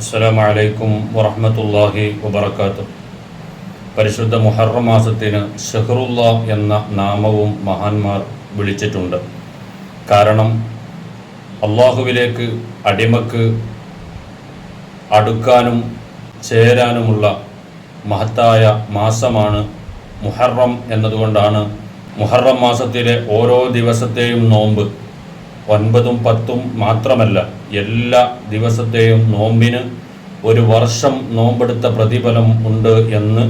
അസ്സലാമു അലൈക്കും വറഹ്മത്തുള്ളാഹി വബറകാതുഹു. പരിശുദ്ധ മുഹറം മാസത്തിന് ഷഹറുല്ല എന്ന നാമവും മഹാന്മാർ വിളിച്ചിട്ടുണ്ട്. കാരണം അള്ളാഹുവിലേക്ക് അടിമക്ക് അടുക്കാനും ചേരാനുമുള്ള മഹത്തായ മാസമാണ് മുഹറം എന്നതുകൊണ്ടാണ് മുഹറം മാസത്തിലെ ഓരോ ദിവസത്തെയും നോമ്പ്. ഒൻപതും പത്തും മാത്രമല്ല എല്ലാ ദിവസത്തെയും നോമ്പിന് ഒരു വർഷം നോമ്പെടുത്ത പ്രതിഫലം ഉണ്ട് എന്ന്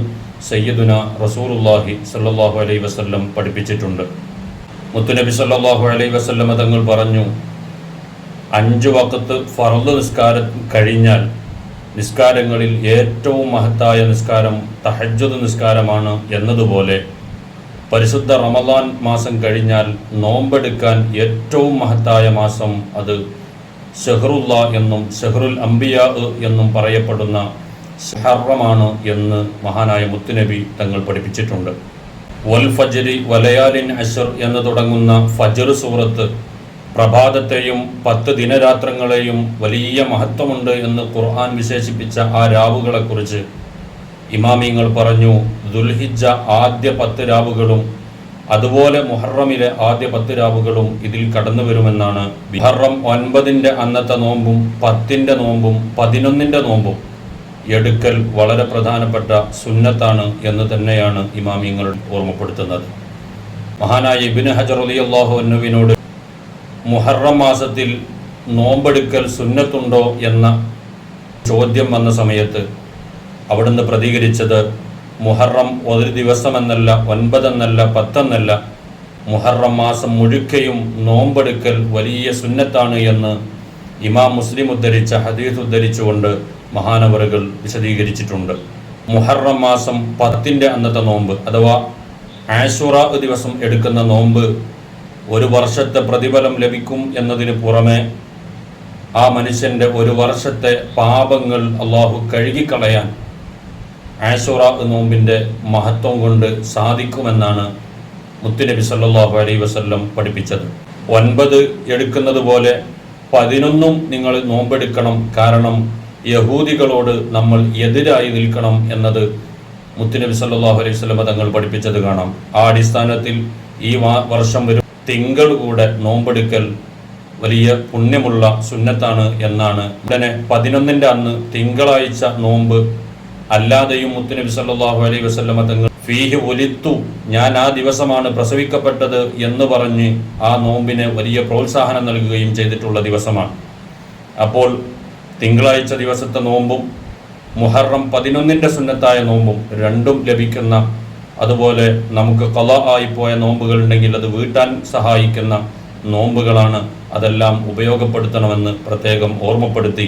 സയ്യിദുന റസൂലുല്ലാഹി സല്ലാഹു അലൈ വസ്ല്ലം പഠിപ്പിച്ചിട്ടുണ്ട്. മുത്തുനബി സല്ലാഹു അലൈ വസ്ല്ലം തങ്ങൾ പറഞ്ഞു അഞ്ച് വക്കത്ത് ഫറദ് നിസ്കാരം കഴിഞ്ഞാൽ നിസ്കാരങ്ങളിൽ ഏറ്റവും മഹത്തായ നിസ്കാരം തഹജ്ജുദ് നിസ്കാരമാണ് എന്നതുപോലെ പരിശുദ്ധ റമദാൻ മാസം കഴിഞ്ഞാൽ നോമ്പെടുക്കാൻ ഏറ്റവും മഹത്തായ മാസം അത് ഷെഹറുല്ല എന്നും ഷെഹറുൽ അംബിയ എന്നും പറയപ്പെടുന്ന ഷഹറമാണ് എന്ന് മഹാനായ മുത്തുനബി തങ്ങൾ പഠിപ്പിച്ചിട്ടുണ്ട്. വൽ ഫജരി വലയാലിൻ അഷർ എന്ന് തുടങ്ങുന്ന ഫജർ സൂറത്ത് പ്രഭാതത്തെയും പത്ത് ദിനരാത്രങ്ങളെയും വലിയ മഹത്വമുണ്ട് എന്ന് ഖുർആൻ വിശേഷിപ്പിച്ച ആ രാവുകളെക്കുറിച്ച് ഇമാമിങ്ങൾ പറഞ്ഞു ദുൽഹിജ ആദ്യ പത്ത് രാവുകളും അതുപോലെ മുഹറമിലെ ആദ്യ പത്ത് രാവുകളും ഇതിൽ കടന്നു വരുമെന്നാണ് മുഹറം ഒൻപതിന്റെ അന്നത്തെ നോമ്പും പത്തിന്റെ നോമ്പും പതിനൊന്നിന്റെ നോമ്പും എടുക്കൽ വളരെ പ്രധാനപ്പെട്ട സുന്നത്താണ് എന്ന് തന്നെയാണ് ഇമാമിങ്ങൾ ഓർമ്മപ്പെടുത്തുന്നത്. മഹാനായ ഇബിന് ഹജർ അലി അള്ളാഹു മുഹറം മാസത്തിൽ നോമ്പെടുക്കൽ സുന്നത്തുണ്ടോ എന്ന ചോദ്യം വന്ന സമയത്ത് അവിടുന്ന് പ്രതികരിച്ചത് മുഹറം ഒരു ദിവസമെന്നല്ല ഒൻപതെന്നല്ല പത്തെന്നല്ല. മുഹറം മാസം മുഴുക്കയും നോമ്പെടുക്കൽ വലിയ സുന്നത്താണ് എന്ന് ഇമാം മുസ്ലിം ഉദ്ധരിച്ച ഹദീസ് ഉദ്ധരിച്ചുകൊണ്ട് മഹാനവറുകൾ വിശദീകരിച്ചിട്ടുണ്ട്. മുഹറം മാസം പത്തിന്റെ അന്നത്തെ നോമ്പ് അഥവാ ആഷുറ ദിവസം എടുക്കുന്ന നോമ്പ് ഒരു വർഷത്തെ പ്രതിഫലം ലഭിക്കും എന്നതിന് പുറമെ ആ മനുഷ്യന്റെ ഒരു വർഷത്തെ പാപങ്ങൾ അള്ളാഹു കഴുകിക്കളയാൻ ആഷുറ നോമ്പിന്റെ മഹത്വം കൊണ്ട് സാധിക്കുമെന്നാണ് മുത്തുനബി സല്ലാഹു അലൈ വസല്ലം പഠിപ്പിച്ചത്. ഒൻപത് എടുക്കുന്നത് പോലെ പതിനൊന്നും നിങ്ങൾ നോമ്പെടുക്കണം. കാരണം യഹൂദികളോട് നമ്മൾ എതിരായി നിൽക്കണം എന്നത് മുത്തുനബി സല്ലാഹു അലൈഹി വസല്ലം തങ്ങൾ പഠിപ്പിച്ചത് കാണാം. ആ അടിസ്ഥാനത്തിൽ ഈ വർഷം വരും തിങ്കൾ കൂടെ നോമ്പെടുക്കൽ വലിയ പുണ്യമുള്ള സുന്നത്താണ് എന്നാണ്. ഉടനെ പതിനൊന്നിന്റെ അന്ന് തിങ്കളാഴ്ച നോമ്പ് അല്ലാതെയും മുത്തുനബി സല്ലാഹു അലൈഹി വസ്ലമ തങ്ങൾ ഫീഹി ഒലിത്തു ഞാൻ ആ ദിവസമാണ് പ്രസവിക്കപ്പെട്ടത് എന്ന് പറഞ്ഞ് ആ നോമ്പിന് വലിയ പ്രോത്സാഹനം നൽകുകയും ചെയ്തിട്ടുള്ള ദിവസമാണ്. അപ്പോൾ തിങ്കളാഴ്ച ദിവസത്തെ നോമ്പും മുഹറം പതിനൊന്നിന്റെ സുന്നത്തായ നോമ്പും രണ്ടും ലഭിക്കുന്ന അതുപോലെ നമുക്ക് കല ആയിപ്പോയ നോമ്പുകളുണ്ടെങ്കിൽ അത് വീട്ടാൻ സഹായിക്കുന്ന നോമ്പുകളാണ് അതെല്ലാം ഉപയോഗപ്പെടുത്തണമെന്ന് പ്രത്യേകം ഓർമ്മപ്പെടുത്തി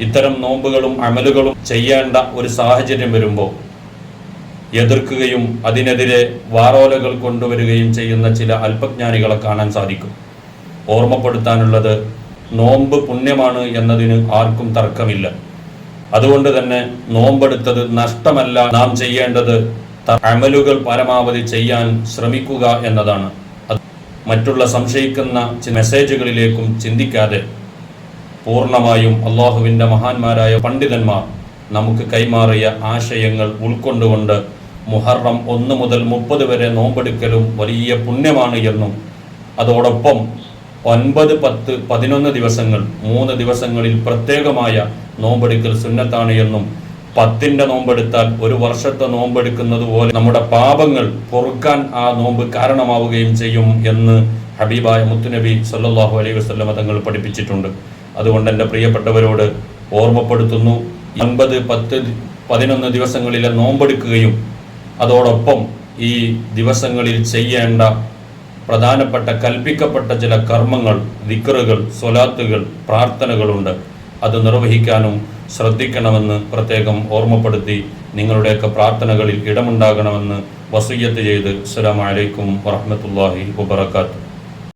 ഇത്തരം നോമ്പുകളും അമലുകളും ചെയ്യേണ്ട ഒരു സാഹചര്യം വരുമ്പോൾ എതിർക്കുകയും അതിനെതിരെ വാറോലകൾ കൊണ്ടുവരികയും ചെയ്യുന്ന ചില അല്പജ്ഞാനികളെ കാണാൻ സാധിക്കും. ഓർമ്മപ്പെടുത്താനുള്ളത് നോമ്പ് പുണ്യമാണ് എന്നതിന് ആർക്കും തർക്കമില്ല. അതുകൊണ്ട് തന്നെ നോമ്പെടുത്തത് നഷ്ടമല്ല. നാം ചെയ്യേണ്ടത് അമലുകൾ പരമാവധി ചെയ്യാൻ ശ്രമിക്കുക എന്നതാണ്. മറ്റുള്ള സംശയിക്കുന്ന മെസ്സേജുകളിലേക്കും ചിന്തിക്കാതെ പൂർണമായും അള്ളാഹുവിന്റെ മഹാന്മാരായ പണ്ഡിതന്മാർ നമുക്ക് കൈമാറിയ ആശയങ്ങൾ ഉൾക്കൊണ്ടുകൊണ്ട് മുഹറം ഒന്ന് മുതൽ മുപ്പത് വരെ നോമ്പെടുക്കലും വലിയ പുണ്യമാണ് എന്നും അതോടൊപ്പം ഒൻപത് പത്ത് പതിനൊന്ന് ദിവസങ്ങൾ മൂന്ന് ദിവസങ്ങളിൽ പ്രത്യേകമായ നോമ്പെടുക്കൽ സുന്നത്താണ് എന്നും പത്തിന്റെ നോമ്പെടുത്താൽ ഒരു വർഷത്തെ നോമ്പെടുക്കുന്നത് പോലെ നമ്മുടെ പാപങ്ങൾ പൊറുക്കാൻ ആ നോമ്പ് കാരണമാവുകയും ചെയ്യും എന്ന് ഹബീബായ മുത്തുനബി സല്ലാഹു അലൈഹി വസ്ലമ തങ്ങൾ പഠിപ്പിച്ചിട്ടുണ്ട്. അതുകൊണ്ട് എന്റെ പ്രിയപ്പെട്ടവരോട് ഓർമ്മപ്പെടുത്തുന്നു. ഒൻപത് പത്ത് പതിനൊന്ന് ദിവസങ്ങളിലെ നോമ്പെടുക്കുകയും അതോടൊപ്പം ഈ ദിവസങ്ങളിൽ ചെയ്യേണ്ട പ്രധാനപ്പെട്ട കൽപ്പിക്കപ്പെട്ട ചില കർമ്മങ്ങൾ ദിക്കറുകൾ സ്വലാത്തുകൾ പ്രാർത്ഥനകളുണ്ട്. അത് നിർവഹിക്കാനും ശ്രദ്ധിക്കണമെന്ന് പ്രത്യേകം ഓർമ്മപ്പെടുത്തി നിങ്ങളുടെയൊക്കെ പ്രാർത്ഥനകളിൽ ഇടമുണ്ടാകണമെന്ന് വസൂയത്ത് ചെയ്ത്. അസ്സലാമലൈക്കും അലൈക്കും വറഹ്മത്തുള്ളാഹി വബറകാതുഹു.